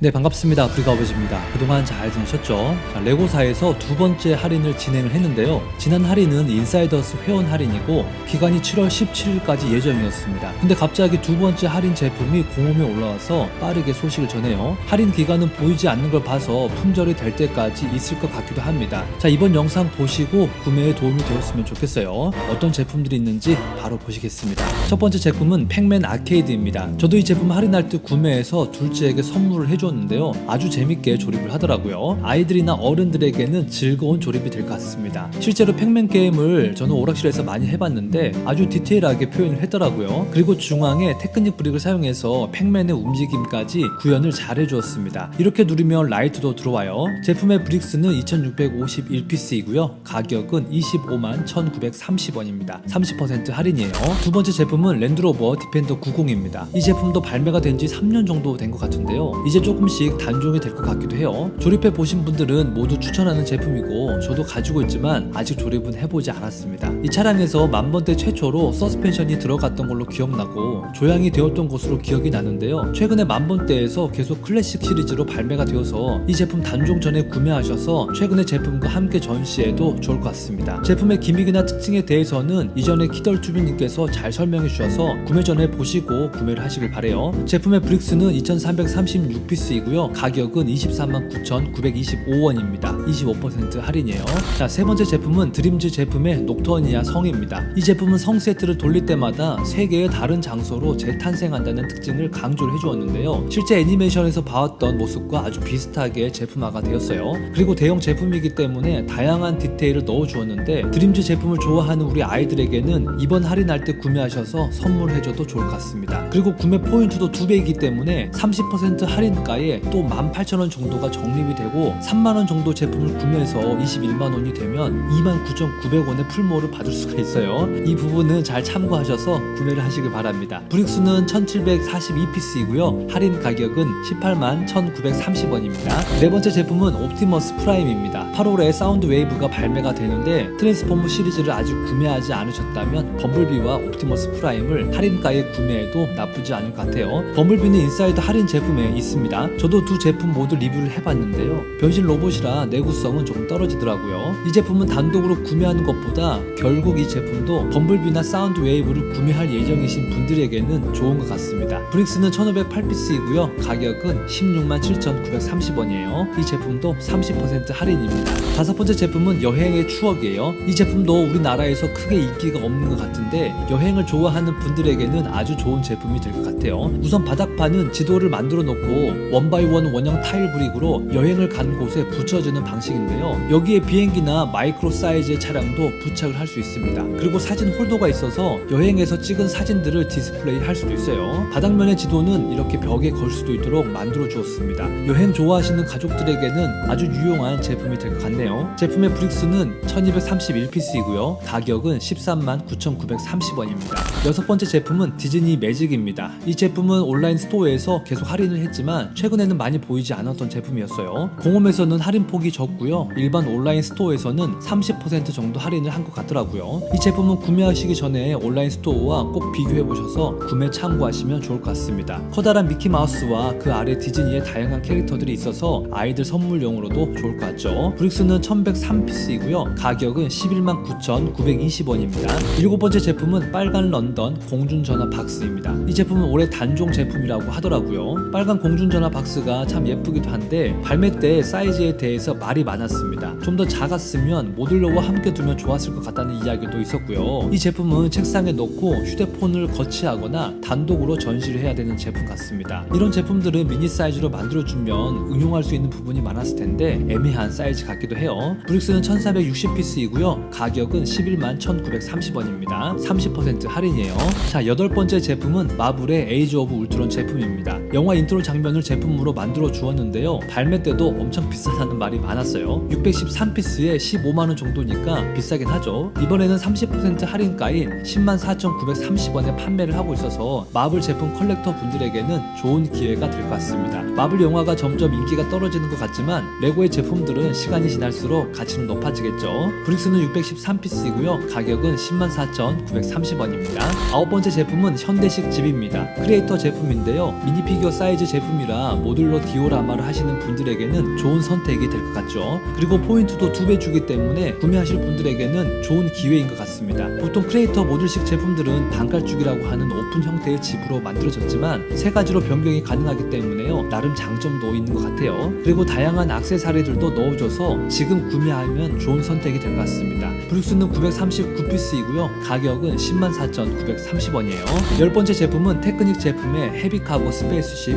네 반갑습니다. 아프리카 아버지입니다. 그동안 잘 지내셨죠? 자, 레고사에서 두 번째 할인을 진행을 했는데요. 지난 할인은 인사이더스 회원 할인이고 기간이 7월 17일까지 예정이었습니다. 근데 갑자기 두 번째 할인 제품이 공홈에 올라와서 빠르게 소식을 전해요. 할인 기간은 보이지 않는 걸 봐서 품절이 될 때까지 있을 것 같기도 합니다. 자 이번 영상 보시고 구매에 도움이 되었으면 좋겠어요. 어떤 제품들이 있는지 바로 보시겠습니다. 첫 번째 제품은 팩맨 아케이드입니다. 저도 이 제품 할인할 때 구매해서 둘째에게 선물을 해 줬는데요. 아주 재밌게 조립을 하더라고요. 아이들이나 어른들에게는 즐거운 조립이 될 것 같습니다. 실제로 팩맨 게임을 저는 오락실에서 많이 해봤는데 아주 디테일하게 표현을 했더라고요. 그리고 중앙에 테크닉 브릭을 사용해서 팩맨의 움직임까지 구현을 잘 해주었습니다. 이렇게 누르면 라이트도 들어와요. 제품의 브릭스는 2651피스이고요. 가격은 25만 1930원입니다. 30% 할인이에요. 두 번째 제품은 랜드로버 디펜더 90입니다. 이 제품도 발매가 된 지 3년 정도 된 것 같은데요. 이제 조금 씩 단종이 될 것 같기도 해요. 조립해 보신 분들은 모두 추천하는 제품이고 저도 가지고 있지만 아직 조립은 해보지 않았습니다. 이 차량에서 만번대 최초로 서스펜션이 들어갔던 걸로 기억나고 조향이 되었던 것으로 기억이 나는데요. 최근에 만번대에서 계속 클래식 시리즈로 발매가 되어서 이 제품 단종 전에 구매하셔서 최근의 제품과 함께 전시해도 좋을 것 같습니다. 제품의 기믹이나 특징에 대해서는 이전에 키덜 투비님께서 잘 설명해 주셔서 구매 전에 보시고 구매를 하시길 바래요. 제품의 브릭스는 2336피스 이고요. 가격은 23만 9,925원입니다. 25% 할인이에요. 자 세 번째 제품은 드림즈 제품의 녹터니아 성입니다. 이 제품은 성 세트를 돌릴 때마다 세 개의 다른 장소로 재탄생한다는 특징을 강조를 해주었는데요. 실제 애니메이션에서 봐왔던 모습과 아주 비슷하게 제품화가 되었어요. 그리고 대형 제품이기 때문에 다양한 디테일을 넣어주었는데 드림즈 제품을 좋아하는 우리 아이들에게는 이번 할인할 때 구매하셔서 선물해줘도 좋을 것 같습니다. 그리고 구매 포인트도 두 배이기 때문에 30% 할인가에 또 18,000원 정도가 적립이 되고 3만원 정도 제품을 구매해서 21만원이 되면 29,900원의 풀모를 받을 수가 있어요. 이 부분은 잘 참고하셔서 구매를 하시길 바랍니다. 브릭스는 1742피스이고요. 할인 가격은 18만 1930원입니다. 네 번째 제품은 옵티머스 프라임입니다. 8월에 사운드 웨이브가 발매가 되는데 트랜스포머 시리즈를 아직 구매하지 않으셨다면 범블비와 옵티머스 프라임을 할인가에 구매해도 나쁘지 않을 것 같아요. 범블비는 인사이드 할인 제품에 있습니다 저도 두 제품 모두 리뷰를 해봤는데요. 변신 로봇이라 내구성은 조금 떨어지더라고요. 이 제품은 단독으로 구매하는 것보다 결국 이 제품도 범블비나 사운드 웨이브를 구매할 예정이신 분들에게는 좋은 것 같습니다. 브릭스는 1508피스이고요. 가격은 16만 7,930원이에요. 이 제품도 30% 할인입니다. 다섯 번째 제품은 여행의 추억이에요. 이 제품도 우리나라에서 크게 인기가 없는 것 같은데 여행을 좋아하는 분들에게는 아주 좋은 제품이 될 것 같아요. 우선 바닥판은 지도를 만들어 놓고 원바이원 원형 타일 브릭으로 여행을 간 곳에 붙여주는 방식인데요. 여기에 비행기나 마이크로 사이즈의 차량도 부착을 할 수 있습니다. 그리고 사진 홀더가 있어서 여행에서 찍은 사진들을 디스플레이 할 수도 있어요. 바닥면의 지도는 이렇게 벽에 걸 수도 있도록 만들어 주었습니다. 여행 좋아하시는 가족들에게는 아주 유용한 제품이 될 것 같네요. 제품의 브릭스는 1231피스이고요. 가격은 13만 9,930원입니다. 여섯 번째 제품은 디즈니 매직입니다. 이 제품은 온라인 스토어에서 계속 할인을 했지만 최근 에는 많이 보이지 않았던 제품이었어요. 공홈에서는 할인 폭이 적고요. 일반 온라인 스토어에서는 30% 정도 할인을 한 것 같더라고요. 이 제품은 구매하시기 전에 온라인 스토어와 꼭 비교해 보셔서 구매 참고하시면 좋을 것 같습니다. 커다란 미키 마우스와 그 아래 디즈니의 다양한 캐릭터들이 있어서 아이들 선물용으로도 좋을 것 같죠. 브릭스는 1103피스이고요. 가격은 11만 9,920원입니다. 일곱 번째 제품은 빨간 런던 공중전화 박스입니다. 이 제품은 올해 단종 제품이라고 하더라고요. 빨간 공중전화 박스가 참 예쁘기도 한데 발매 때 사이즈에 대해서 말이 많았습니다. 좀 더 작았으면 모듈러와 함께 두면 좋았을 것 같다는 이야기도 있었고요. 이 제품은 책상에 놓고 휴대폰을 거치하거나 단독으로 전시를 해야 되는 제품 같습니다. 이런 제품들은 미니 사이즈로 만들어주면 응용할 수 있는 부분이 많았을 텐데 애매한 사이즈 같기도 해요. 브릭스는 1460피스이고요. 가격은 11만 1930원입니다. 30% 할인이에요. 자 여덟 번째 제품은 마블의 에이즈 오브 울트론 제품입니다. 영화 인트로 장면을 제품 으로 만들어 주었는데요. 발매 때도 엄청 비싸다는 말이 많았어요. 613피스에 15만원 정도니까 비싸긴 하죠. 이번에는 30% 할인가인 10만 4,930원에 판매를 하고 있어서 마블 제품 컬렉터 분들에게는 좋은 기회가 될 것 같습니다. 마블 영화가 점점 인기가 떨어지는 것 같지만 레고의 제품들은 시간이 지날수록 가치는 높아지겠죠. 브릭스는 613피스이고요. 가격은 10만 4,930원입니다. 아홉 번째 제품은 현대식 집입니다. 크리에이터 제품인데요. 미니피규어 사이즈 제품이라 모듈러 디오라마를 하시는 분들에게는 좋은 선택이 될 것 같죠. 그리고 포인트도 두 배 주기 때문에 구매하실 분들에게는 좋은 기회인 것 같습니다. 보통 크리에이터 모듈식 제품들은 반갈죽이라고 하는 오픈 형태의 집으로 만들어졌지만 세 가지로 변경이 가능하기 때문에요. 나름 장점도 있는 것 같아요. 그리고 다양한 액세서리들도 넣어줘서 지금 구매하면 좋은 선택이 될 것 같습니다. 브룩스는 939피스이고요. 가격은 104,930원이에요. 열 번째 제품은 테크닉 제품의 헤비카고 스페이스십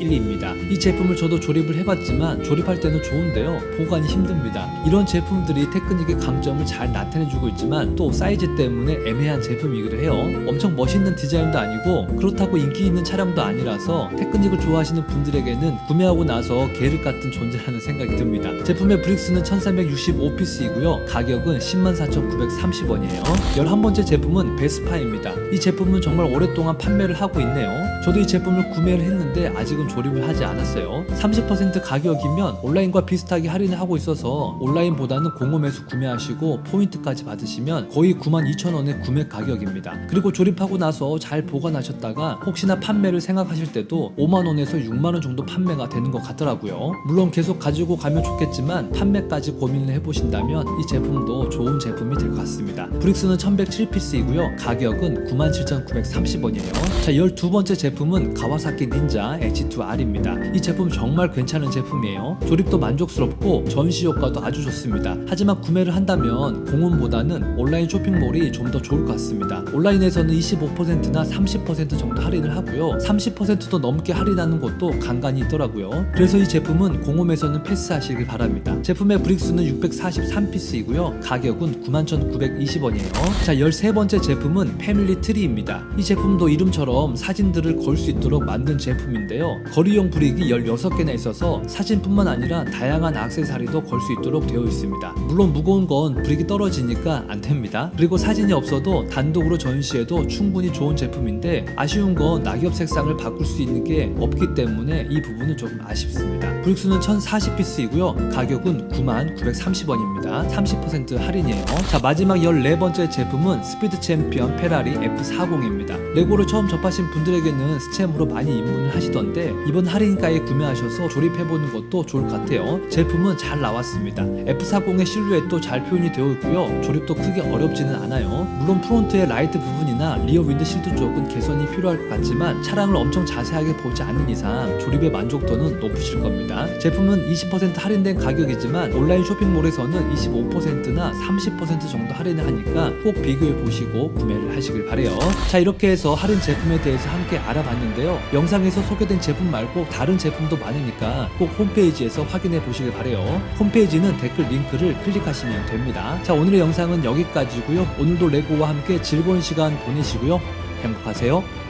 LT81입니다. 이 제품을 저도 조립을 해봤지만 조립할 때는 좋은데요. 보관이 힘듭니다. 이런 제품들이 테크닉의 강점을 잘 나타내주고 있지만 또 사이즈 때문에 애매한 제품이기도 해요. 엄청 멋있는 디자인도 아니고 그렇다고 인기 있는 차량도 아니라서 테크닉을 좋아하시는 분들에게는 구매하고 나서 계륵 같은 존재라는 생각이 듭니다. 제품의 브릭스는 1365피스이고요. 가격은 104,930원이에요. 11번째 제품은 베스파입니다. 이 제품은 정말 오랫동안 판매를 하고 있네요. 저도 이 제품을 구매를 했는데 아직은 조립을 하지 않았어요. 30% 가격이면 온라인과 비슷하게 할인을 하고 있어서 온라인보다는 공홈에서 구매하시고 포인트까지 받으시면 거의 92,000원의 구매 가격입니다. 그리고 조립하고 나서 잘 보관하셨다가 혹시나 판매를 생각하실 때도 5만원에서 6만원 정도 판매가 되는 것 같더라고요. 물론 계속 가지고 가면 좋겠지만 판매까지 고민을 해보신다면 이 제품도 좋은 제품이 될 것 같습니다. 브릭스는 1107피스이고요. 가격은 97,930원이에요. 자, 12번째 제품은 가와사키 닌자 H2R입니다. 이 제품 정말 괜찮은 제품이에요. 조립도 만족스럽고 전시 효과도 아주 좋습니다. 하지만 구매를 한다면 공홈보다는 온라인 쇼핑몰이 좀 더 좋을 것 같습니다. 온라인에서는 25%나 30% 정도 할인을 하고요. 30%도 넘게 할인하는 곳도 간간히 있더라고요. 그래서 이 제품은 공홈에서는 패스하시길 바랍니다. 제품의 브릭수는 643피스이고요. 가격은 91,920원이에요. 자, 13번째 제품은 패밀리 트리입니다. 이 제품도 이름처럼 사진들을 걸 수 있도록 만든 제품인데요. 거리용 브릭이 16개나 있어서 사진뿐만 아니라 다양한 액세서리도 걸 수 있도록 되어 있습니다. 물론 무거운 건 브릭이 떨어지니까 안 됩니다. 그리고 사진이 없어도 단독으로 전시해도 충분히 좋은 제품인데 아쉬운 건 낙엽 색상을 바꿀 수 있는 게 없기 때문에 이 부분은 조금 아쉽습니다. 브릭수는 1040피스이고요. 가격은 9930원입니다. 30% 할인이에요. 자, 마지막 14번째 제품은 스피드 챔피언 페라리 F40입니다. 레고를 처음 접하신 분들에게는 스챔으로 많이 입문을 하시던데 이번 할인가에 구매하셔서 조립해보는 것도 좋을 것 같아요. 제품은 잘 나왔습니다. F40의 실루엣도 잘 표현이 되어 있고요. 조립도 크게 어렵지는 않아요. 물론 프론트의 라이트 부분이나 리어 윈드실드 쪽은 개선이 필요할 것 같지만 차량을 엄청 자세하게 보지 않는 이상 조립의 만족도는 높으실 겁니다. 제품은 20% 할인된 가격이지만 온라인 쇼핑몰에서는 25%나 30% 정도 할인을 하니까 꼭 비교해 보시고 구매를 하시길 바래요. 자 이렇게 해서 할인 제품에 대해서 함께 알아봤는데요. 영상에서 소개된 제품 말고 다른 제품도 많으니까 꼭 홈페이지에서 확인해 보시길 바래요. 홈페이지는 댓글 링크를 클릭하시면 됩니다. 자 오늘의 영상은 여기까지고요. 오늘도 레고와 함께 즐거운 시간 보내시고요. 행복하세요.